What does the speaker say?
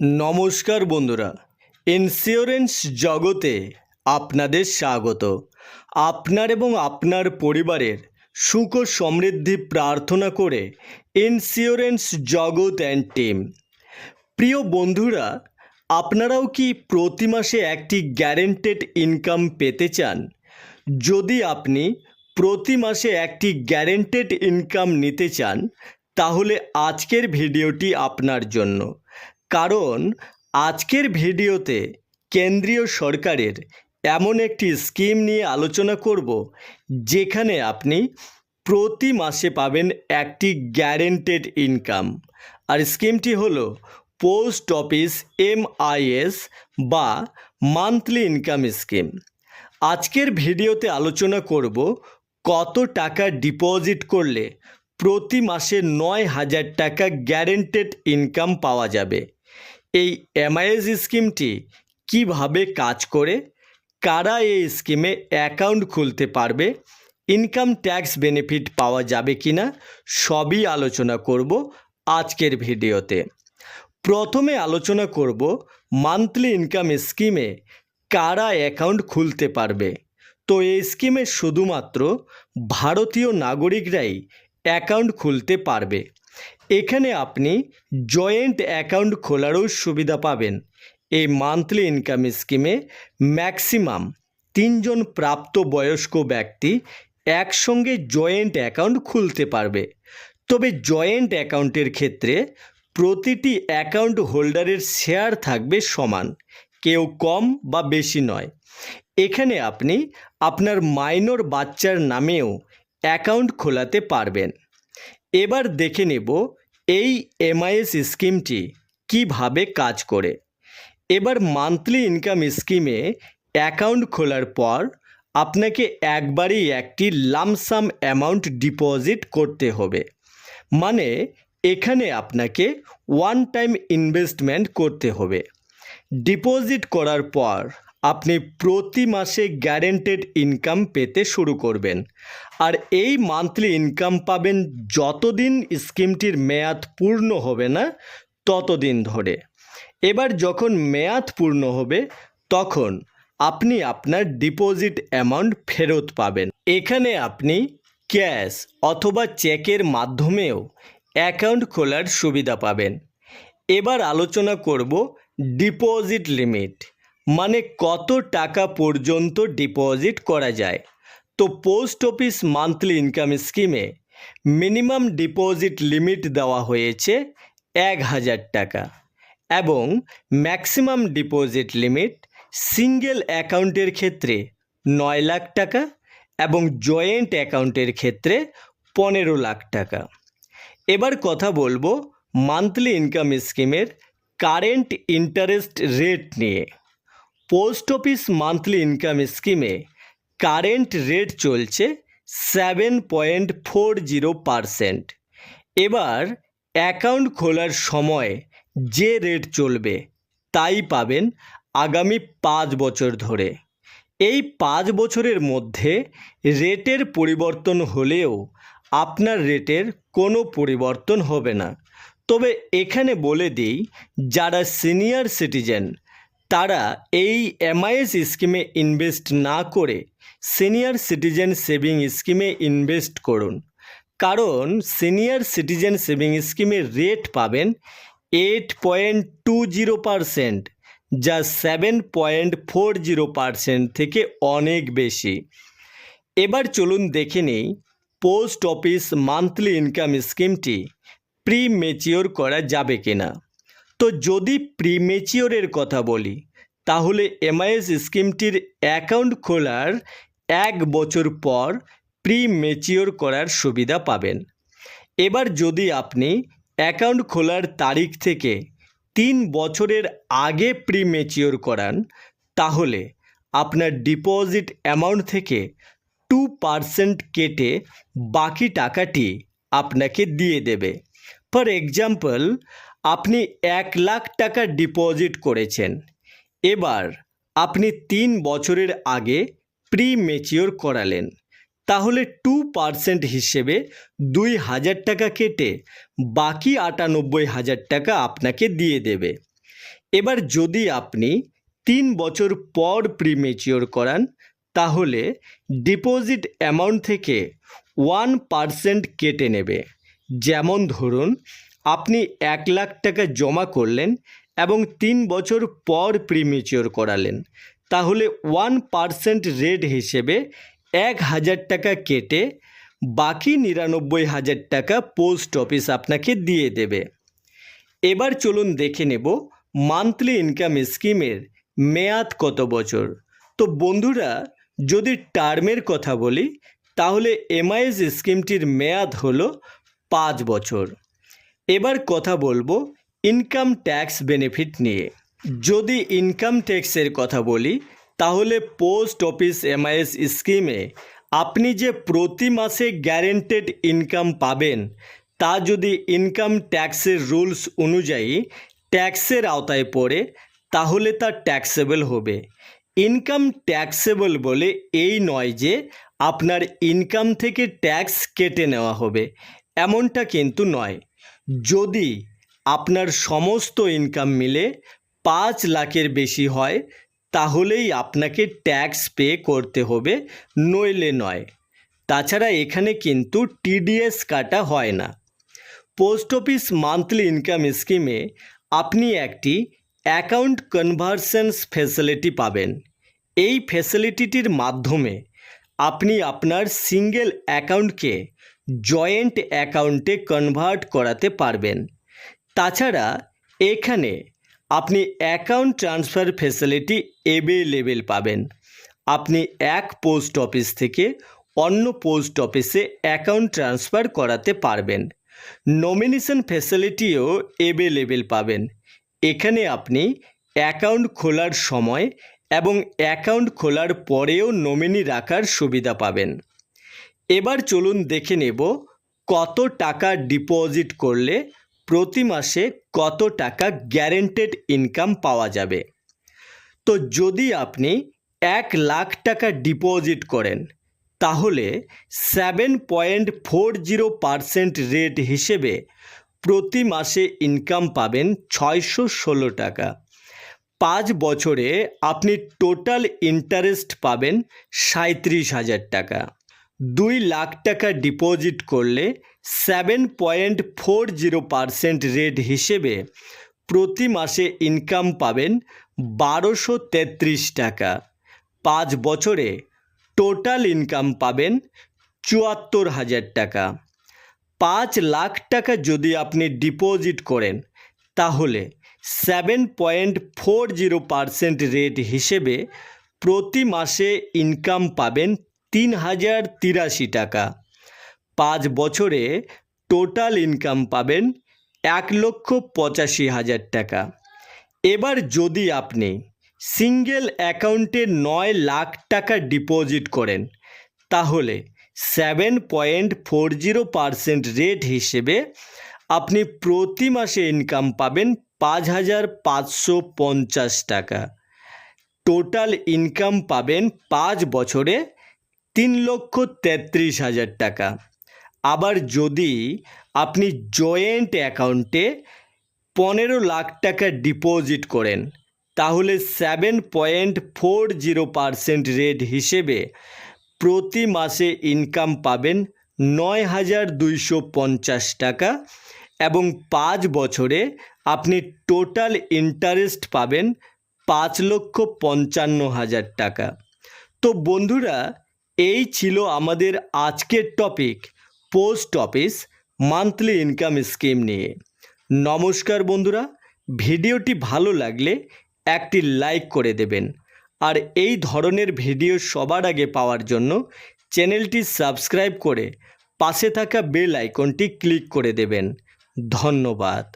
নমস্কার বন্ধুরা ইন্স্যুরেন্স জগতে আপনাদের স্বাগত। আপনার এবং আপনার পরিবারের সুখ সমৃদ্ধি প্রার্থনা করে ইন্স্যুরেন্স জগৎ অ্যান্ড টিম প্রিয় বন্ধুরা, আপনারাও কি প্রতি মাসে একটি গ্যারেন্টেড ইনকাম পেতে চান? যদি আপনি প্রতি মাসে একটি গ্যারেন্টেড ইনকাম নিতে চান, তাহলে আজকের ভিডিওটি আপনার জন্য। কারণ আজকের ভিডিওতে কেন্দ্রীয় সরকারের এমন একটি স্কিম নিয়ে আলোচনা করব, যেখানে আপনি প্রতি মাসে পাবেন একটি গ্যারেন্টেড ইনকাম আর স্কিমটি হলো পোস্ট অফিস এমআইএস বা মান্থলি ইনকাম স্কিম। আজকের ভিডিওতে আলোচনা করব কত টাকা ডিপোজিট করলে প্রতি মাসে নয় হাজার টাকা গ্যারেন্টেড ইনকাম পাওয়া যাবে। এই এমআইএস স্কিমটি কীভাবে কাজ করে? কারা এই স্কিমে অ্যাকাউন্ট খুলতে পারবে? ইনকাম ট্যাক্স বেনিফিট পাওয়া যাবে কি না সবই আলোচনা করব আজকের ভিডিওতে। প্রথমে আলোচনা করব মান্থলি ইনকাম স্কিমে কারা অ্যাকাউন্ট খুলতে পারবে? তো এই স্কিমে শুধুমাত্র ভারতীয় নাগরিকরাই অ্যাকাউন্ট খুলতে পারবে। এখানে আপনি জয়েন্ট অ্যাকাউন্ট খোলারও সুবিধা পাবেন। এই মান্থলি ইনকাম স্কিমে ম্যাক্সিমাম তিনজন প্রাপ্ত বয়স্ক ব্যক্তি একসঙ্গে জয়েন্ট অ্যাকাউন্ট খুলতে পারবে। তবে জয়েন্ট অ্যাকাউন্টের ক্ষেত্রে প্রতিটি অ্যাকাউন্ট হোল্ডারের শেয়ার থাকবে সমান, কেউ কম বা বেশি নয়। এখানে আপনি আপনার মাইনর বাচ্চার নামেও অ্যাকাউন্ট খোলাতে পারবেন। এবার দেখে নেব এই এমআইএস স্কিমটি কীভাবে কাজ করে? এবার মান্থলি ইনকাম স্কিমে অ্যাকাউন্ট খোলার পর আপনাকে একবারই একটি লামসাম অ্যামাউন্ট ডিপোজিট করতে হবে। মানে এখানে আপনাকে ওয়ান টাইম ইনভেস্টমেন্ট করতে হবে। ডিপোজিট করার পর আপনি প্রতি মাসে গ্যারেন্টেড ইনকাম পেতে শুরু করবেন। আর এই মান্থলি ইনকাম পাবেন যতদিন স্কিমটির মেয়াদ পূর্ণ হবে না, ততদিন ধরে। এবার যখন মেয়াদ পূর্ণ হবে, তখন আপনি আপনার ডিপোজিট অ্যামাউন্ট ফেরত পাবেন। এখানে আপনি ক্যাশ অথবা চেকের মাধ্যমেও অ্যাকাউন্ট খোলার সুবিধা পাবেন। এবার আলোচনা করব ডিপোজিট লিমিট মানে কত টাকা পর্যন্ত ডিপোজিট করা যায়? তো পোস্ট অফিস মান্থলি ইনকাম স্কিমে মিনিমাম ডিপোজিট লিমিট দেওয়া হয়েছে এক হাজার টাকা এবং ম্যাক্সিমাম ডিপোজিট লিমিট সিঙ্গেল অ্যাকাউন্টের ক্ষেত্রে নয় লাখ টাকা এবং জয়েন্ট অ্যাকাউন্টের ক্ষেত্রে পনেরো লাখ টাকা। এবার কথা বলব মান্থলি ইনকাম স্কিমের কারেন্ট ইন্টারেস্ট রেট নিয়ে। পোস্ট অফিস মান্থলি ইনকাম স্কিমে কারেন্ট রেট চলছে seven point four zero percent. এবার অ্যাকাউন্ট খোলার সময় যে রেট চলবে তাই পাবেন আগামী পাঁচ বছর ধরে। এই পাঁচ বছরের মধ্যে রেটের পরিবর্তন হলেও আপনার রেটের কোনো পরিবর্তন হবে না। তবে এখানে বলে দিই, যারা সিনিয়র সিটিজেন তারা এই এমআইএস স্কিমে ইনভেস্ট না করে সিনিয়র সিটিজেন সেভিং স্কিমে ইনভেস্ট করুন। কারণ সিনিয়র সিটিজেন সেভিং স্কিমের রেট পাবেন eight point two zero percent যা seven point four zero percent থেকে অনেক বেশি। এবার চলুন দেখে নেই পোস্ট অফিস মান্থলি ইনকাম স্কিমটি প্রি মেচিওর করা যাবে কিনা। তো যদি প্রি মেচিওরের কথা বলি, তাহলে এমআইএস স্কিমটির অ্যাকাউন্ট খোলার এক বছর পর প্রি মেচিওর করার সুবিধা পাবেন। এবার যদি আপনি অ্যাকাউন্ট খোলার তারিখ থেকে তিন বছরের আগে প্রি মেচিওর করান, তাহলে আপনার ডিপোজিট অ্যামাউন্ট থেকে টু পারসেন্ট কেটে বাকি টাকাটি আপনাকে দিয়ে দেবে। ফর এক্সাম্পল আপনি এক লাখ টাকা ডিপোজিট করেছেন। এবার আপনি তিন বছরের আগে প্রি মেচিওর করালেন। তাহলে টু পার্সেন্ট হিসেবে দুই হাজার টাকা কেটে বাকি আটানব্বই হাজার টাকা আপনাকে দিয়ে দেবে। এবার যদি আপনি তিন বছর পর প্রিমেচিওর করান, তাহলে ডিপোজিট অ্যামাউন্ট থেকে ওয়ান পার্সেন্ট কেটে নেবে। যেমন ধরুন আপনি এক লাখ টাকা জমা করলেন এবং তিন বছর পর প্রিমেচিওর করালেন। তাহলে ওয়ান পার্সেন্ট রেট হিসেবে এক হাজার টাকা কেটে বাকি নিরানব্বই হাজার টাকা পোস্ট অফিস আপনাকে দিয়ে দেবে। এবার চলুন দেখে নেব মান্থলি ইনকাম স্কিমের মেয়াদ কত বছর। তো বন্ধুরা, যদি টার্মের কথা বলি, তাহলে এমআইএস স্কিমটির মেয়াদ হলো পাঁচ বছর। এবার কথা বলব ইনকাম ট্যাক্স বেনিফিট নিয়ে। যদি ইনকাম ট্যাক্সের কথা বলি, তাহলে পোস্ট অফিস এমআইএস স্কিমে আপনি যে প্রতি মাসে গ্যারেন্টেড ইনকাম পাবেন, তা যদি ইনকাম ট্যাক্সের রুলস অনুযায়ী ট্যাক্সের আওতায় পড়ে, তাহলে তা ট্যাক্সেবল হবে। ইনকাম ট্যাক্সেবল বলে এই নয় যে আপনার ইনকাম থেকে ট্যাক্স কেটে নেওয়া হবে, এমনটা কিন্তু নয়। যদি আপনার সমস্ত ইনকাম মিলে পাঁচ লাখের বেশি হয়, তাহলেই আপনাকে ট্যাক্স পে করতে হবে, নইলে নয়। তাছাড়া এখানে কিন্তু টিডিএস কাটা হয় না। পোস্ট অফিস মান্থলি ইনকাম স্কিমে আপনি একটি অ্যাকাউন্ট কনভার্সেন্স ফেসিলিটি পাবেন। এই ফেসিলিটিটির মাধ্যমে আপনি আপনার সিঙ্গেল অ্যাকাউন্টকে জয়েন্ট অ্যাকাউন্টে কনভার্ট করাতে পারবেন। তাছাড়া এখানে আপনি অ্যাকাউন্ট ট্রান্সফার ফেসিলিটি অ্যাভেলেবেল পাবেন। আপনি এক পোস্ট অফিস থেকে অন্য পোস্ট অফিসে অ্যাকাউন্ট ট্রান্সফার করাতে পারবেন। নমিনেশন ফেসিলিটিও অ্যাভেলেবেল পাবেন। এখানে আপনি অ্যাকাউন্ট খোলার সময় এবং অ্যাকাউন্ট খোলার পরেও নমিনি রাখার সুবিধা পাবেন। এবার চলুন দেখে নেব কত টাকা ডিপোজিট করলে প্রতি মাসে কত টাকা গ্যারেন্টেড ইনকাম পাওয়া যাবে। তো যদি আপনি এক লাখ টাকা ডিপোজিট করেন, তাহলে seven point four zero percent rate হিসেবে প্রতি মাসে ইনকাম পাবেন ছয়শো ষোলো টাকা। পাঁচ বছরে আপনি টোটাল ইন্টারেস্ট পাবেন সাঁত্রিশ হাজার টাকা। দুই লাখ টাকা ডিপোজিট করলে seven point four zero percent rate হিসেবে প্রতি মাসে ইনকাম পাবেন বারোশো তেত্রিশ টাকা। পাঁচ বছরে টোটাল ইনকাম পাবেন চুয়াত্তর হাজার টাকা। পাঁচ লাখ টাকা যদি আপনি ডিপোজিট করেন, তাহলে seven point four zero percent rate হিসেবে প্রতি মাসে ইনকাম পাবেন তিন হাজার তিরাশি টাকা। পাঁচ বছরে টোটাল ইনকাম পাবেন এক লক্ষ পঁচাশি হাজার টাকা। এবার যদি আপনি সিঙ্গেল অ্যাকাউন্টে নয় লাখ টাকা ডিপোজিট করেন, তাহলে seven point four zero percent rate হিসেবে আপনি প্রতি মাসে ইনকাম পাবেন পাঁচ হাজার পাঁচশো পঞ্চাশ টাকা। টোটাল ইনকাম পাবেন পাঁচ বছরে তিন লক্ষ তেত্রিশ হাজার টাকা। আবার যদি আপনি জয়েন্ট অ্যাকাউন্টে পনেরো লাখ টাকা ডিপোজিট করেন, তাহলে seven point four zero percent rate হিসেবে প্রতি মাসে ইনকাম পাবেন নয় হাজার দুইশো পঞ্চাশ টাকা এবং পাঁচ বছরে আপনি টোটাল ইন্টারেস্ট পাবেন পাঁচ লক্ষ পঞ্চান্ন হাজার টাকা। তো বন্ধুরা এই ছিল আমাদের আজকের topic post office monthly income scheme নিয়ে। নমস্কার বন্ধুরা, ভিডিওটি ভালো লাগলে একটি লাইক করে দেবেন। আর এই ধরনের ভিডিও সবার আগে পাওয়ার জন্য চ্যানেলটি সাবস্ক্রাইব করে পাশে থাকা বেল আইকনটি ক্লিক করে দেবেন। ধন্যবাদ।